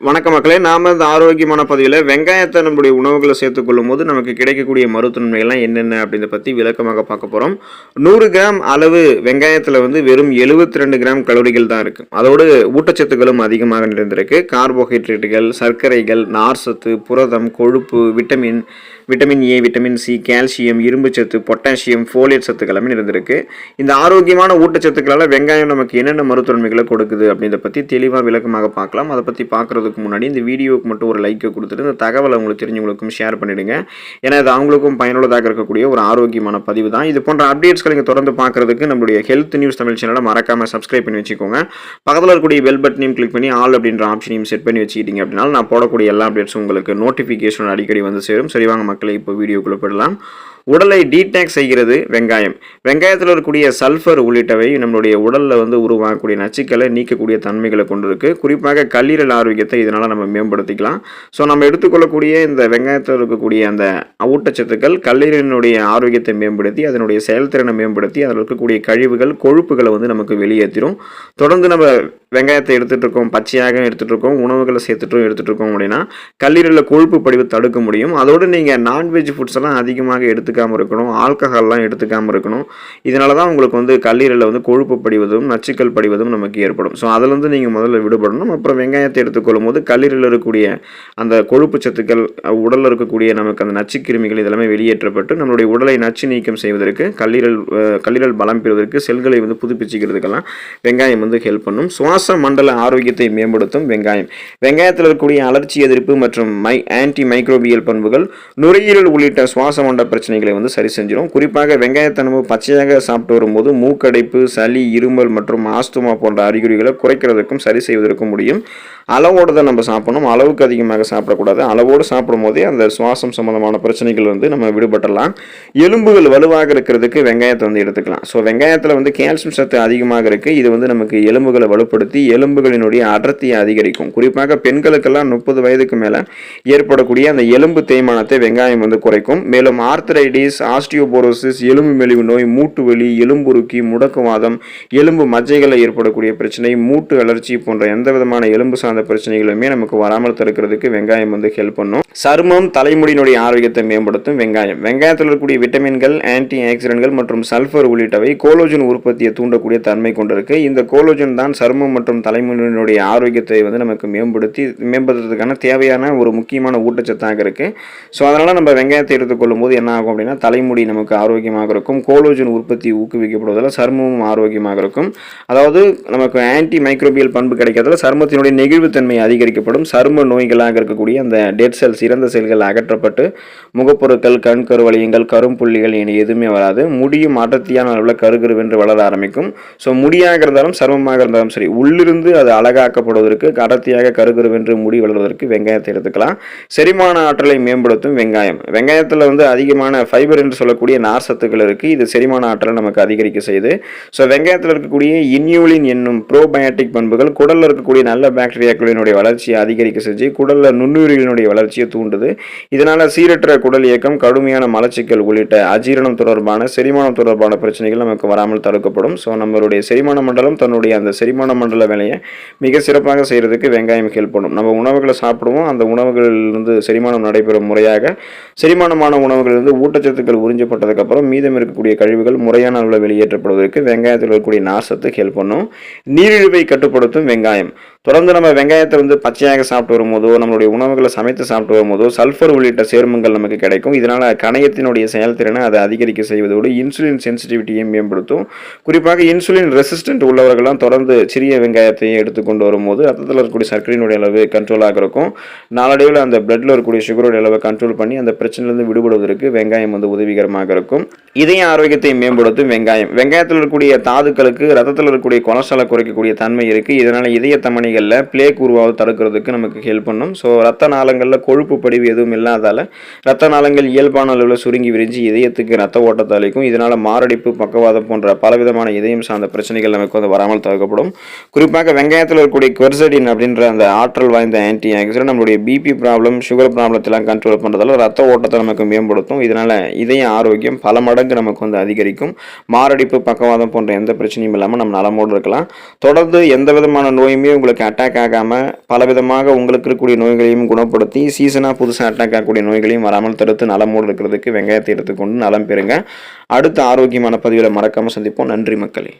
வணக்க மக்களே நாம இந்த ஆரோக்கியமான பதிவில் வெங்காயத்தை நம்முடைய உணவுகளை சேர்த்துக்கொள்ளும் போது நமக்கு கிடைக்கக்கூடிய மருத்துவன்மைகள்லாம் என்னென்ன அப்படின்றத பற்றி விளக்கமாக பார்க்க போகிறோம் நூறு கிராம் அளவு வெங்காயத்தில் வந்து வெறும் 72 ரெண்டு கிராம் கலோரிகள் தான் இருக்குது அதோடு ஊட்டச்சத்துக்களும் அதிகமாக நிறைந்திருக்கு. கார்போஹைட்ரேட்டுகள் சர்க்கரைகள் நார்சத்து புரதம் கொழுப்பு vitamin vitamin A vitamin C calcium இரும்பு சத்து பொட்டாசியம் ஃபோலியட் சத்துக்கள் எல்லாமே இந்த ஆரோக்கியமான ஊட்டச்சத்துக்களால் வெங்காயம் நமக்கு என்னென்ன மருத்துவன்மைகளை கொடுக்குது அப்படின்றத பற்றி தெளிவாக விளக்கமாக பார்க்கலாம். அதை பற்றி பார்க்குறதுக்கு முன்னாடி இந்த வீடியோவுக்கு மட்டும் ஒரு லைக்கை கொடுத்துட்டு இந்த தகவலை உங்களுக்கு தெரிஞ்சவங்களுக்கும் ஷேர் பண்ணிவிடுங்க ஏன்னா இது அவங்களுக்கும் பயனுள்ளதாக இருக்கக்கூடிய ஒரு ஆரோக்கியமான பதிவு தான். இது போன்ற அப்டேட்ஸ்களை நீங்கள் தொடர்ந்து பார்க்குறதுக்கு நம்மளுடைய ஹெல்த் நியூஸ் தமிழ் சேனலை மறக்காமல் சப்ஸ்கிரைப் பண்ணி வச்சுக்கோங்க. பக்கத்தில் இருக்கக்கூடிய பெல் பட்டனையும் கிளிக் பண்ணி ஆல் அப்படின்ற ஆப்ஷனையும் செட் பண்ணி வச்சுக்கிட்டீங்க அப்படின்னா நான் போடக்கூடிய எல்லா அப்டேட்ஸும் உங்களுக்கு நோட்டிஃபிகேஷன் அடிக்கடி வந்து சேரும். சரி வாங்க மக்களை இப்போ வீடியோக்குள்ளே போயிடலாம். உடலை டீடாக்ஸ் செய்கிறது வெங்காயம். வெங்காயத்தில் இருக்கக்கூடிய சல்ஃபர் உள்ளிட்டவை நம்மளுடைய உடலில் வந்து உருவாகக்கூடிய நச்சுக்களை நீக்கக்கூடிய தன்மைகளை கொண்டிருக்கு. குறிப்பாக கல்லீரல் ஆரோக்கியத்தை இதனால் நம்ம மேம்படுத்திக்கலாம். ஸோ நம்ம எடுத்துக்கொள்ளக்கூடிய இந்த வெங்காயத்தில் இருக்கக்கூடிய அந்த ஊட்டச்சத்துக்கள் கல்லீரலினுடைய ஆரோக்கியத்தை மேம்படுத்தி அதனுடைய செயல்திறனை மேம்படுத்தி அதில் இருக்கக்கூடிய கழிவுகள் கொழுப்புகளை வந்து நமக்கு வெளியேற்றிடும் தொடர்ந்து நம்ம வெங்காயத்தை எடுத்துகிட்டு இருக்கோம் பச்சையாக எடுத்துகிட்டு இருக்கோம் உணவுகளை சேர்த்துட்டும் எடுத்துகிட்டு இருக்கோம் அப்படின்னா கல்லீரலில் கொழுப்பு படிவு தடுக்க முடியும். அதோடு நீங்கள் நான்வெஜ் ஃபுட்ஸ் எல்லாம் அதிகமாக எடுத்துக்காமல் இருக்கணும் ஆல்கஹால்லாம் எடுத்துக்காமல் இருக்கணும். இதனால தான் உங்களுக்கு வந்து கல்லீரலில் வந்து கொழுப்பு படிவதும் நச்சுக்கள் படிவதும் நமக்கு ஏற்படும். ஸோ அதிலேருந்து நீங்கள் முதல்ல விடுபடணும். அப்புறம் வெங்காயத்தை எடுத்துக்கொள்ளும் போது கல்லீரலில் இருக்கக்கூடிய அந்த கொழுப்பு சத்துக்கள் உடலில் இருக்கக்கூடிய நமக்கு அந்த நச்சுக்கிருமிகள் இதெல்லாமே வெளியேற்றப்பட்டு நம்மளுடைய உடலை நச்சு நீக்கம் செய்வதற்கு கல்லீரல் கல்லீரல் பலம் பெறுவதற்கு செல்களை வந்து புதுப்பிச்சுக்கிறதுக்கெல்லாம் வெங்காயம் வந்து ஹெல்ப் பண்ணும். சுவாச மண்டல ஆரோக்கியத்தை மேம்படுத்தும் வெங்காயம். வெங்காயத்தில் இருக்கக்கூடிய அலர்ச்சி எதிர்ப்பு மற்றும் மை ஆன்டி மைக்ரோபியல் பண்புகள் நுரையீரல் உள்ளிட்ட சுவாச மண்டல பிரச்சனைகள் வந்து சரி செஞ்சிடும் குறிப்பாக வெங்காயத்தை நம்ம பச்சையாக சாப்பிட்டு வரும்போது மூக்கடைப்பு சளி இருமல் மற்றும் ஆஸ்துமா போன்ற அறிகுறிகளை குறைக்கிறதுக்கும் சரி செய்வதற்கும் முடியும். அளவோடு தான் நம்ம சாப்பிடணும். அளவுக்கு அதிகமாக சாப்பிடக்கூடாது. அளவோடு சாப்பிடும் போதே அந்த சுவாசம் சம்பந்தமான பிரச்சனைகள் வந்து நம்ம விடுபட்டலாம் எலும்புகள் வலுவாக இருக்கிறதுக்கு வெங்காயத்தை வந்து எடுத்துக்கலாம். ஸோ வெங்காயத்தில் வந்து கால்சியம் சத்து அதிகமாக இருக்குது இது வந்து நமக்கு எலும்புகளை வலுப்படுத்தி எலும்புகளினுடைய அடர்த்தியை அதிகரிக்கும். குறிப்பாக பெண்களுக்கெல்லாம் முப்பது வயதுக்கு மேலே ஏற்படக்கூடிய அந்த எலும்பு தேய்மானத்தை வெங்காயம் வந்து குறைக்கும். மேலும் ஆர்த்தரைடிஸ் ஆஸ்டியோபோரோசிஸ் எலும்பு மெலிவு நோய் மூட்டு வலி எலும்புருக்கி முடக்குவாதம் எலும்பு மஜ்ஜைகளில் ஏற்படக்கூடிய பிரச்சனை மூட்டு அலர்ச்சி போன்ற எந்த விதமான எலும்பு சார்ந்த பிரச்சனைகளுமே நமக்கு வராமல் தடுக்கிறதுக்கு வெங்காயம் வந்து ஹெல்ப் பண்ணும். சருமம் தலைமுடியினுடைய ஆரோக்கியத்தை மேம்படுத்தும் வெங்காயம். வெங்காயத்தில் இருக்கக்கூடிய விட்டமின்கள் ஆன்டி ஆக்சிடென்ட்கள் மற்றும் சல்ஃபர் உள்ளிட்டவை கோலோஜன் உற்பத்தியை தூண்டக்கூடிய தன்மை கொண்டிருக்கு. இந்த கோலோஜன் தான் சருமம் மற்றும் தலைமுடியினுடைய ஆரோக்கியத்தை வந்து நமக்கு மேம்படுத்தி மேம்படுத்துறதுக்கான தேவையான ஒரு முக்கியமான ஊட்டச்சத்தாக இருக்குது ஸோ அதனால் நம்ம வெங்காயத்தை எடுத்துக்கொள்ளும் போது என்ன ஆகும் அப்படின்னா தலைமுடி நமக்கு ஆரோக்கியமாக இருக்கும். கோலோஜன் உற்பத்தி ஊக்குவிக்கப்படுவதால் சருமமும் ஆரோக்கியமாக இருக்கும். அதாவது நமக்கு ஆன்டி மைக்ரோபியல் பண்பு கிடைக்கிறதுல சருமத்தினுடைய நெகிழ்வு நெகிழ்வுத்தன்மை அதிகரிக்கப்படும் சரும நோய்களாக இருக்கக்கூடிய அந்த டெட் செல்ஸ் இறந்த செல்கள் அகற்றப்பட்டு முகப்பொருட்கள் கண் கருவளையங்கள் கரும்புள்ளிகள் என எதுவுமே வராது. முடியும் அடர்த்தியான அளவில் கருகருவென்று வளர ஆரம்பிக்கும். ஸோ முடியாக இருந்தாலும் சருமமாக இருந்தாலும் சரி உள்ளிருந்து அது அழகாக்கப்படுவதற்கு அடர்த்தியாக கருகருவென்று முடி வளர்வதற்கு வெங்காயத்தை எடுத்துக்கலாம். செரிமான ஆற்றலை மேம்படுத்தும் வெங்காயம். வெங்காயத்தில் வந்து அதிகமான ஃபைபர் என்று சொல்லக்கூடிய நார் சத்துக்கள் இருக்குது இது செரிமான ஆற்றலை நமக்கு அதிகரிக்க செய்யுது. ஸோ வெங்காயத்தில் இருக்கக்கூடிய இன்யூலின் என்னும் ப்ரோபயோட்டிக் பண்புகள் குடலில் இருக்கக்கூடிய நல்ல பாக்டீரியா பாக்டீரியாக்களினுடைய வளர்ச்சியை அதிகரிக்க செஞ்சு குடலில் நுண்ணுயிரிகளினுடைய வளர்ச்சியை தூண்டுது. இதனால் சீரற்ற குடல் இயக்கம் கடுமையான மலச்சிக்கல் உள்ளிட்ட அஜீரணம் தொடர்பான செரிமானம் தொடர்பான பிரச்சனைகள் நமக்கு வராமல் தடுக்கப்படும். ஸோ நம்மளுடைய செரிமான மண்டலம் தன்னுடைய அந்த செரிமான மண்டல வேலையை மிக சிறப்பாக செய்கிறதுக்கு வெங்காயம் ஹெல்ப் பண்ணும். நம்ம உணவுகளை சாப்பிடுவோம் அந்த உணவுகளிலிருந்து செரிமானம் நடைபெறும் முறையாக செரிமானமான உணவுகளிலிருந்து ஊட்டச்சத்துக்கள் உறிஞ்சப்பட்டதுக்கப்புறம் மீதம் இருக்கக்கூடிய கழிவுகள் முறையான அளவில் வெளியேற்றப்படுவதற்கு வெங்காயத்தில் இருக்கக்கூடிய நார்சத்து ஹெல்ப் பண்ணும். நீரிழிவை கட்டுப்படுத்தும் வெங்காயம். தொடர்ந்து நம்ம வெங்காயத்தை வந்து பச்சையாக சாப்பிட்டு வரும்போதோ நம்மளுடைய உணவுகளை சமைத்து சாப்பிட்டு வரும்போதோ சல்ஃபர் உள்ளிட்ட சேர்மங்கள் நமக்கு கிடைக்கும். இதனால் கணையத்தினுடைய செயல்திறனை அதை அதிகரிக்க செய்வதோடு இன்சுலின் சென்சிட்டிவிட்டியை மேம்படுத்தும். குறிப்பாக இன்சுலின் ரெசிஸ்டன்ட் உள்ளவர்கள்லாம் தொடர்ந்து சிறிய வெங்காயத்தையும் எடுத்துக்கொண்டு வரும்போது ரத்தத்தில் இருக்கக்கூடிய சர்க்கரையினுடைய அளவு கண்ட்ரோலாக இருக்கும். நாளடைவில் அந்த பிளட்டில் இருக்கக்கூடிய சுகரோட அளவை கண்ட்ரோல் பண்ணி அந்த பிரச்சனையிலிருந்து விடுபடுவதற்கு வெங்காயம் வந்து உதவிகரமாக இருக்கும். இதய ஆரோக்கியத்தை மேம்படுத்தும் வெங்காயம். வெங்காயத்தில் இருக்கக்கூடிய தாதுக்களுக்கு ரத்தத்தில் இருக்கக்கூடிய கொலஸ்ட்ராலை குறைக்கக்கூடிய தன்மை இருக்குது இதனால் இதய தமனிகளில் பிளேக் உருவாவது தடுக்கிறதுக்கு நமக்கு ஹெல்ப் பண்ணும். ஸோ ரத்த நாளங்களில் கொழுப்பு படிவு எதுவும் இல்லாதால் ரத்த நாளங்கள் இயல்பான அளவில் சுருங்கி விரிஞ்சு இதயத்துக்கு ரத்த ஓட்டத்தை அளிக்கும். இதனால் மாரடைப்பு பக்கவாதம் போன்ற பலவிதமான இதயம் சார்ந்த பிரச்சனைகள் நமக்கு வந்து வராமல் தவிர்க்கப்படும். குறிப்பாக வெங்காயத்தில் இருக்கக்கூடிய குவர்சடின் அப்படின்ற அந்த ஆற்றல் வாய்ந்த ஆன்டி ஆக்சிடென்ட் நம்மளுடைய பிபி ப்ராப்ளம் சுகர் ப்ராப்ளத்தெல்லாம் கண்ட்ரோல் பண்ணுறதால ரத்த ஓட்டத்தை நமக்கு மேம்படுத்தும். இதனால் இதய ஆரோக்கியம் பல மடங்கு நமக்கு வந்து அதிகரிக்கும். மாரடைப்பு பக்கவாதம் போன்ற எந்த பிரச்சனையும் இல்லாமல் நம்ம நலமோடு இருக்கலாம். தொடர்ந்து எந்த விதமான நோயுமே உங்களுக்கு அட்டாக் ஆகாமல் பலவிதமாக உங்களுக்கு இருக்கக்கூடிய நோய்களையும் குணப்படுத்தி சீசனாக புதுசாக அட்டாக் ஆகக்கூடிய நோய்களையும் வராமல் தடுத்து நலமோடு இருக்கிறதுக்கு வெங்காயத்தை எடுத்துக்கொண்டு நலம் பெறுங்க. அடுத்த ஆரோக்கியமான பதிவில் மறக்காமல் சந்திப்போம். நன்றி மக்களே.